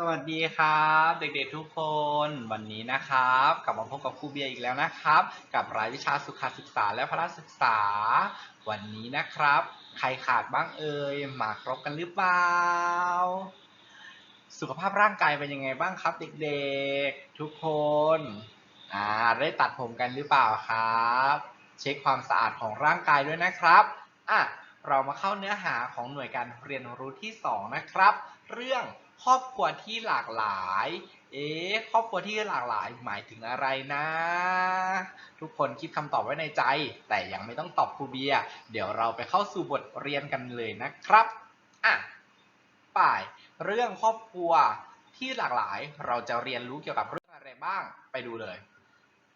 สวัสดีครับ เด็กๆทุกคนวันนี้นะครับ กลับมาพบกับครูเบียร์อีกแล้วนะครับ กับรายวิชาสุขศึกษาและพละศึกษา วันนี้นะครับ ใครขาดบ้างเอ่ยมาครบกันหรือเปล่าสุขภาพร่างกายเป็นยังไงบ้างครับ เด็กๆทุกคนอ่าได้ตัดผมกันหรือเปล่าครับ เช็คความสะอาดของร่างกายด้วยนะครับอะเรามาเข้าเนื้อหาของหน่วยการเรียนรู้ที่ 2 นะครับ เรื่อง ครอบครัวที่หลากหลาย เอ๊ะครอบครัวที่หลากหลายหมายถึงอะไรนะ ทุกคนคิดคำตอบไว้ในใจ แต่ยังไม่ต้องตอบครูเบีย เดี๋ยวเราไปเข้าสู่บทเรียนกันเลยนะครับอะป่ายเรื่องครอบครัวที่หลากหลาย เราจะเรียนรู้เกี่ยวกับเรื่องอะไรบ้างไปดูเลย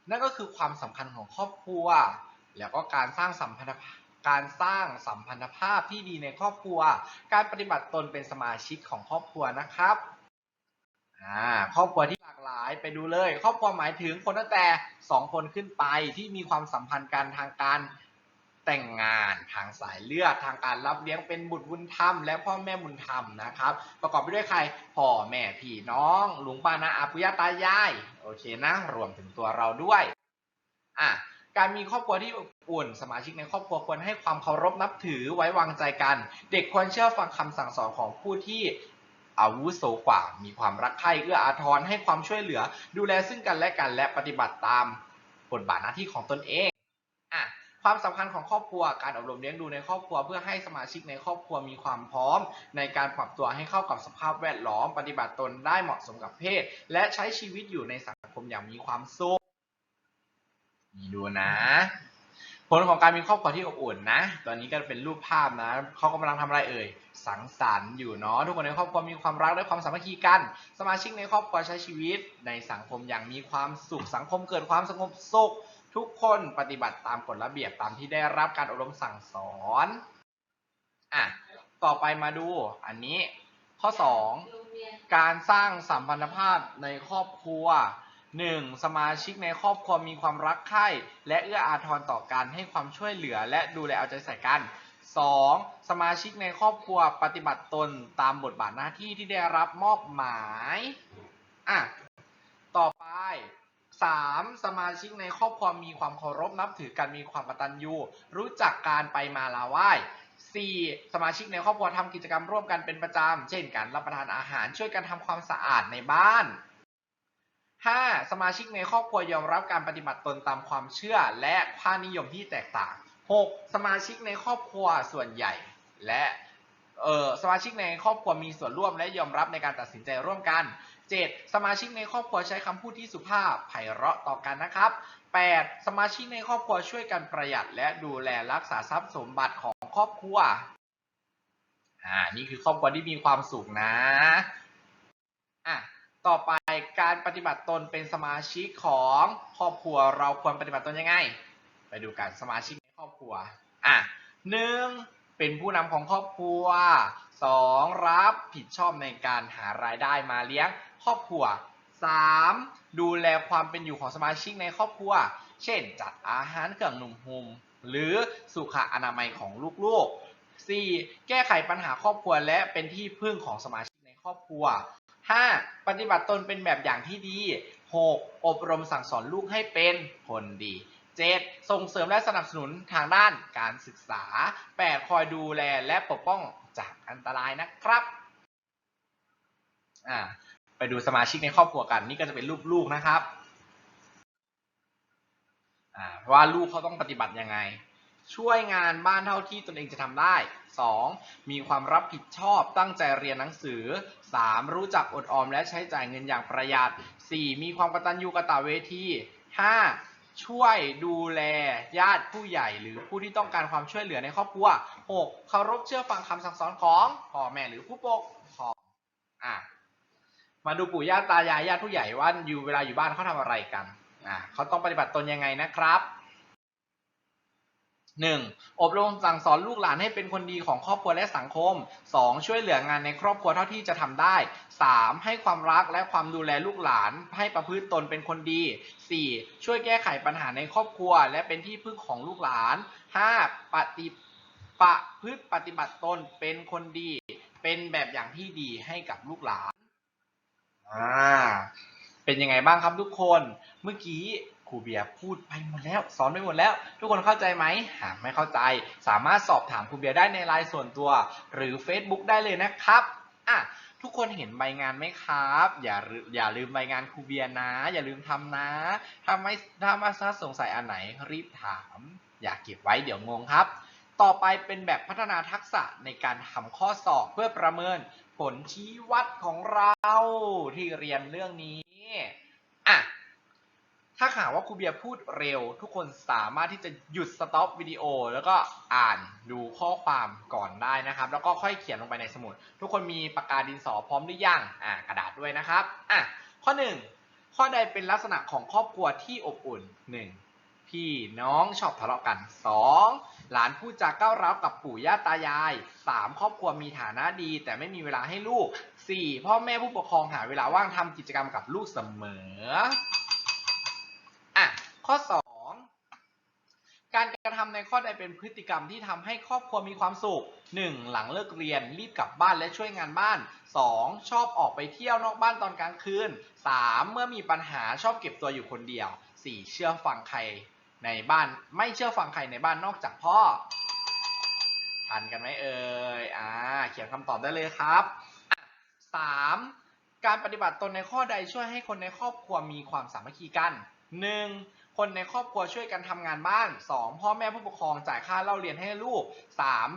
นั่นก็คือความสำคัญของครอบครัว แล้วก็การสร้างสัมพันธภาพ การสร้างสัมพันธภาพที่ดีในครอบครัว การปฏิบัติตนเป็นสมาชิกของครอบครัวนะครับครอบครัวที่หลากหลายไปดูเลย ครอบครัวหมายถึงคนตั้งแต่สองคนขึ้นไปที่มีความสัมพันธ์กันทางการแต่งงานทางสายเลือดทางการรับเลี้ยงเป็นบุตรบุญธรรมและพ่อแม่บุญธรรมนะครับ ประกอบไปด้วยใครพ่อแม่พี่น้องลุงป้านาอาปุยตายายโอเคนะรวมถึงตัวเราด้วยอะการมีครอบครัวที่ อุ่น สมาชิกในครอบครัวควรให้ความเคารพนับถือไว้วางใจกัน เด็กควรเชื่อฟังคำสั่งสอนของผู้ที่อาวุโสกว่า มีความรักใคร่เอื้ออาทรให้ความช่วยเหลือ ดูแลซึ่งกันและกันและปฏิบัติตามบทบาทหน้าที่ของตนเองอะความสำคัญของครอบครัว การอบรมเลี้ยงดูในครอบครัว เพื่อให้สมาชิกในครอบครัวมีความพร้อม ในการปรับตัวให้เข้ากับสภาพแวดล้อม ปฏิบัติตนได้เหมาะสมกับเพศ และใช้ชีวิตอยู่ในสังคมอย่างมีความสุขดูนะ ผลของการมีครอบครัวที่อบอุ่นนะ ตอนนี้ก็เป็นรูปภาพนะ เขากำลังทำอะไรเอ่ย สังสรรค์อยู่เนาะ ทุกคนในครอบครัวมีความรักและความสามัคคีกัน สมาชิกในครอบครัวใช้ชีวิต ในสังคมอย่างมีความสุข สังคมเกิดความสงบสุข ทุกคนปฏิบัติตามกฎระเบียบตามที่ได้รับการอบรมสั่งสอน อะ ต่อไปมาดู อันนี้ ข้อ 2 การสร้างสัมพันธภาพในครอบครัว 1. สมาชิกในครอบครัวมีความรักใคร่และเอื้ออาทรต่อกันให้ความช่วยเหลือและดูแลเอาใจใส่กัน 2. สมาชิกในครอบครัวปฏิบัติตนตามบทบาทหน้าที่ที่ได้รับมอบหมายอะต่อไป 3. สมาชิกในครอบครัวมีความเคารพนับถือกันมีความกตัญญูรู้จักการไปมาลาไหว้ 4. สมาชิกในครอบครัวทำกิจกรรมร่วมกันเป็นประจำ เช่นการรับประทานอาหารช่วยกันทำความสะอาดในบ้าน 5. สมาชิกในครอบครัวยอมรับการปฏิบัติตนตามความเชื่อและค่านิยมที่แตกต่าง 6. สมาชิกในครอบครัวส่วนใหญ่ และเออสมาชิกในครอบครัวมีส่วนร่วมและยอมรับในการตัดสินใจร่วมกัน 7. สมาชิกในครอบครัวใช้คำพูดที่สุภาพไพเราะต่อกันนะครับ 8. สมาชิกในครอบครัวช่วยกันประหยัด และดูแลรักษาทรัพย์สมบัติของครอบครัวอ่านี่คือครอบครัวที่มีความสุขนะอะ ต่อไปการปฏิบัติตนเป็นสมาชิกของครอบครัวเราควรปฏิบัติตนยังไง ไปดูกันสมาชิกในครอบครัวอะหนึ่งเป็นผู้นำของครอบครัวสองรับผิดชอบในการหารายได้มาเลี้ยงครอบครัวสามดูแลความเป็นอยู่ของสมาชิกในครอบครัว เช่น จัดอาหารเครื่องนุ่มหุมหรือสุขอนามัยของลูกๆ 4. แก้ไขปัญหาครอบครัวและเป็นที่พึ่งของสมาชิกในครอบครัว 5. ปฏิบัติตนเป็นแบบอย่างที่ดี 6. อบรมสั่งสอนลูกให้เป็นคนดี 7. ส่งเสริมและสนับสนุนทางด้านการศึกษา 8. คอยดูแลและปกป้องจากอันตรายนะครับอ่าไปดูสมาชิกในครอบครัวกัน นี่ก็จะเป็นรูปลูกนะครับอ่าว่าลูกเขาต้องปฏิบัติยังไง ช่วยงานบ้านเท่าที่ตนเองจะทำได้ 2. มีความรับผิดชอบตั้งใจเรียนหนังสือ 3. รู้จักอดออมและใช้จ่ายเงินอย่างประหยัด 4. มีความกตัญญูกตเวที 5. ช่วยดูแลญาติผู้ใหญ่หรือผู้ที่ต้องการความช่วยเหลือในครอบครัว 6. เคารพเชื่อฟังคำสั่งสอนของพ่อแม่หรือผู้ปกครองอะมาดูปู่ย่าตายายญาติผู้ใหญ่ว่าอยู่เวลาอยู่บ้านเขาทำอะไรกันอะเขาต้องปฏิบัติตนยังไงนะครับ 1. อบรมสั่งสอนลูกหลานให้เป็นคนดีของครอบครัวและสังคม 2. ช่วยเหลืองานในครอบครัวเท่าที่จะทำได้ 3. ให้ความรักและความดูแลลูกหลานให้ประพฤติตนเป็นคนดี 4. ช่วยแก้ไขปัญหาในครอบครัว และเป็นที่พึ่งของลูกหลาน 5. ปฏิประพฤติปฏิบัติตนเป็นคนดี เป็นแบบอย่างที่ดีให้กับลูกหลานอ่าเป็นยังไงบ้างครับทุกคน เมื่อกี้ ครูเบียร์พูดไปหมดแล้วสอนไปหมดแล้ว ทุกคนเข้าใจไหมหากไม่เข้าใจ สามารถสอบถามครูเบียร์ได้ในไลน์ส่วนตัว หรือ Facebook ได้เลยนะครับอะทุกคนเห็นใบงานไหมครับ อย่าลืมอย่าลืมใบงานครูเบียร์นะ อย่าลืมทำนะ ถ้าไม่ถ้ามาสงสัยอันไหนรีบถาม อย่าเก็บไว้เดี๋ยวงงครับ ต่อไปเป็นแบบพัฒนาทักษะในการทำข้อสอบเพื่อประเมินผลชี้วัดของเราที่เรียนเรื่องนี้ ถ้าหากว่าครูเบียร์พูดเร็ว ทุกคนสามารถที่จะหยุดสต็อปวิดีโอ แล้วก็อ่านดูข้อความก่อนได้นะครับ แล้วก็ค่อยเขียนลงไปในสมุด ทุกคนมีปากกาดินสอพร้อมหรือยังอ่ากระดาษด้วยนะครับอะข้อหนึ่งข้อใดเป็นลักษณะของครอบครัวที่อบอุ่นหนึ่งพี่น้องชอบทะเลาะกัน 2. หลานพูดจาก้าวร้าวกับปู่ย่าตายาย 3. ครอบครัวมีฐานะดี แต่ไม่มีเวลาให้ลูก 4. พ่อแม่ผู้ปกครองหาเวลาว่างทำกิจกรรมกับลูกเสมออ ข้อ 2 การกระทำในข้อใดเป็นพฤติกรรมที่ทำให้ครอบครัวมีความสุข 1. หลังเลิกเรียนรีบกลับบ้านและช่วยงานบ้าน 2. ชอบออกไปเที่ยวนอกบ้านตอนกลางคืน 3. เมื่อมีปัญหาชอบเก็บตัวอยู่คนเดียว 4. เชื่อฟังใครในบ้านไม่เชื่อฟังใครในบ้านนอกจากพ่อทันกันไหมเอ่ยอ่าเขียนคำตอบได้เลยครับสามการปฏิบัติตนในข้อใดช่วยให้คนในครอบครัวมีความสามัคคีกันหนึ่ง คนในครอบครัวช่วยกันทำงานบ้านสองพ่อแม่ผู้ปกครองจ่ายค่าเล่าเรียนให้ลูกสาม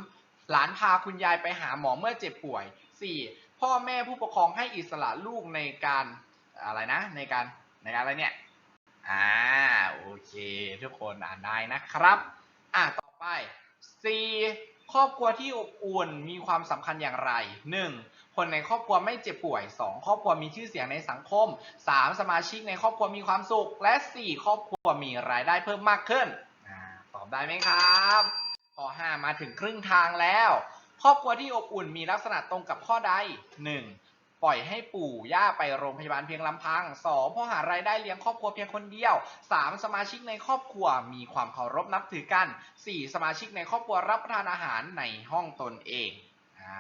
หลานพาคุณยายไปหาหมอเมื่อเจ็บป่วยสี่พ่อแม่ผู้ปกครองให้อิสระลูกในการอะไรนะ ในการในการอะไรเนี่ยอ่าโอเค ทุกคนอ่านได้นะครับ อ่าต่อไป 4. ครอบครัวที่อบอุ่นมีความสำคัญอย่างไร 1. คนในครอบครัวไม่เจ็บป่วย 2. ครอบครัวมีชื่อเสียงในสังคม 3. สมาชิกในครอบครัวมีความสุข และ 4. ครอบครัวมีรายได้เพิ่มมากขึ้นอตอบได้ไหมครับข้อ5มาถึงครึ่งทางแล้ว ครอบครัวที่อบอุ่นมีลักษณะตรงกับข้อใด 1. ปล่อยให้ปู่ย่าไปโรงพยาบาลเพียงลำพัง 2. พ่อหารายได้เลี้ยงครอบครัวเพียงคนเดียว 3. สมาชิกในครอบครัวมีความเคารพนับถือกัน 4. สมาชิกในครอบครัวรับประทานอาหารในห้องตนเองอ่า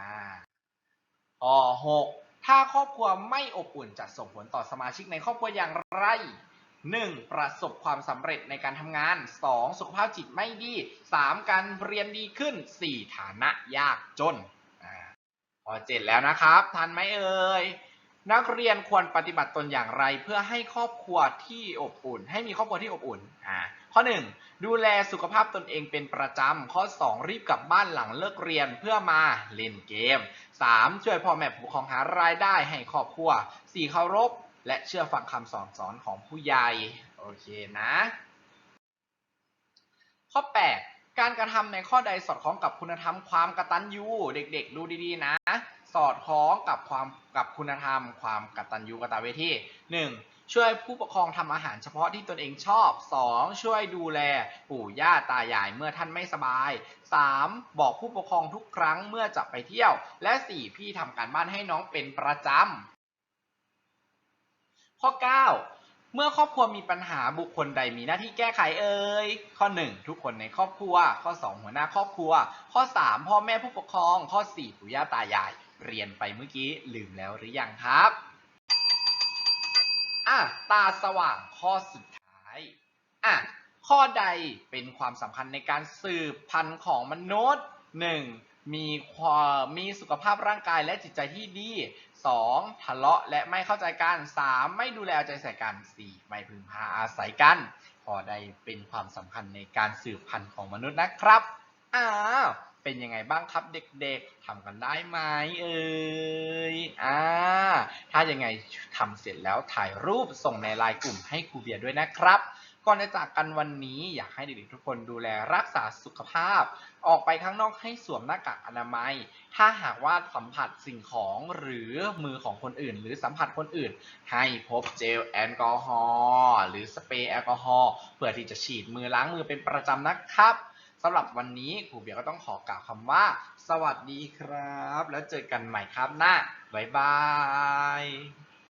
ข้อ6ถ้าครอบครัวไม่อบอุ่นจะส่งผลต่อสมาชิกในครอบครัวอย่างไร 1. ประสบความสำเร็จในการทำงาน 2. สุขภาพจิตไม่ดี 3. การเรียนดีขึ้น 4. ฐานะยากจนอ่าข้อ7แล้วนะครับ ทันไหมเอ่ยนักเรียนควรปฏิบัติตนอย่างไร เพื่อให้ครอบครัวที่อบอุ่น ให้มีครอบครัวที่อบอุ่นอ่า ข้อ 1 ดูแลสุขภาพตนเองเป็นประจำ ข้อ 2 รีบกลับบ้านหลังเลิกเรียนเพื่อมาเล่นเกม 3. ช่วยพ่อแม่ผู้ปกครองหารายได้ให้ครอบครัว 4. เคารพ และเชื่อฟังคำสอนสอนของผู้ใหญ่ โอเคนะ ข้อ 8 การกระทำในข้อใดสอดคล้องกับคุณธรรมความกตัญญู เด็กๆ ดูดีๆ นะ สอดคล้องกับความกับคุณธรรม ความกตัญญูกตเวที 1. ช่วยผู้ปกครองทำอาหารเฉพาะที่ตนเองชอบ 2. ช่วยดูแลปู่ย่าตายายเมื่อท่านไม่สบาย 3. บอกผู้ปกครองทุกครั้งเมื่อจะไปเที่ยว และ 4. พี่ทำการบ้านให้น้องเป็นประจำข้อ 9เมื่อครอบครัวมีปัญหาบุคคลใดมีหน้าที่แก้ไขเอ่ยข้อ 1 ทุกคนในครอบครัว ข้อ 2 หัวหน้าครอบครัว ข้อ 3 พ่อแม่ผู้ปกครอง ข้อ 4 ปู่ย่าตายาย เรียนไปเมื่อกี้ลืมแล้วหรือยังครับ อะตาสว่างข้อสุดท้ายอะข้อใดเป็นความสำคัญในการสืบพันธุ์ของมนุษย์ 1. มีความมีสุขภาพร่างกายและจิตใจที่ดี 2. ทะเลาะและไม่เข้าใจกัน 3. ไม่ดูแลเอาใจใส่กัน 4. ไม่พึงพาอาศัยกันข้อใดเป็นความสำคัญในการสืบพันธุ์ของมนุษย์นะครับอ้าว เป็นยังไงบ้างครับเด็กๆทำกันได้ไหมเอ่ยอ่าถ้ายังไงทำเสร็จแล้วถ่ายรูปส่งในไลน์กลุ่มให้ครูเบียร์ด้วยนะครับ ก่อนจะจากกันวันนี้อยากให้เด็กๆทุกคนดูแลรักษาสุขภาพ ออกไปข้างนอกให้สวมหน้ากากอนามัย ถ้าหากว่าสัมผัสสิ่งของหรือมือของคนอื่น หรือสัมผัสคนอื่น ให้พบเจลแอลกอฮอล์หรือสเปรย์แอลกอฮอล์เพื่อที่จะฉีดมือล้างมือเป็นประจำนะครับ สำหรับวันนี้ครูเบียร์ก็ต้องขอกล่าวคำว่า สวัสดีครับ แล้วเจอกันใหม่ครับหน้าบ๊ายบาย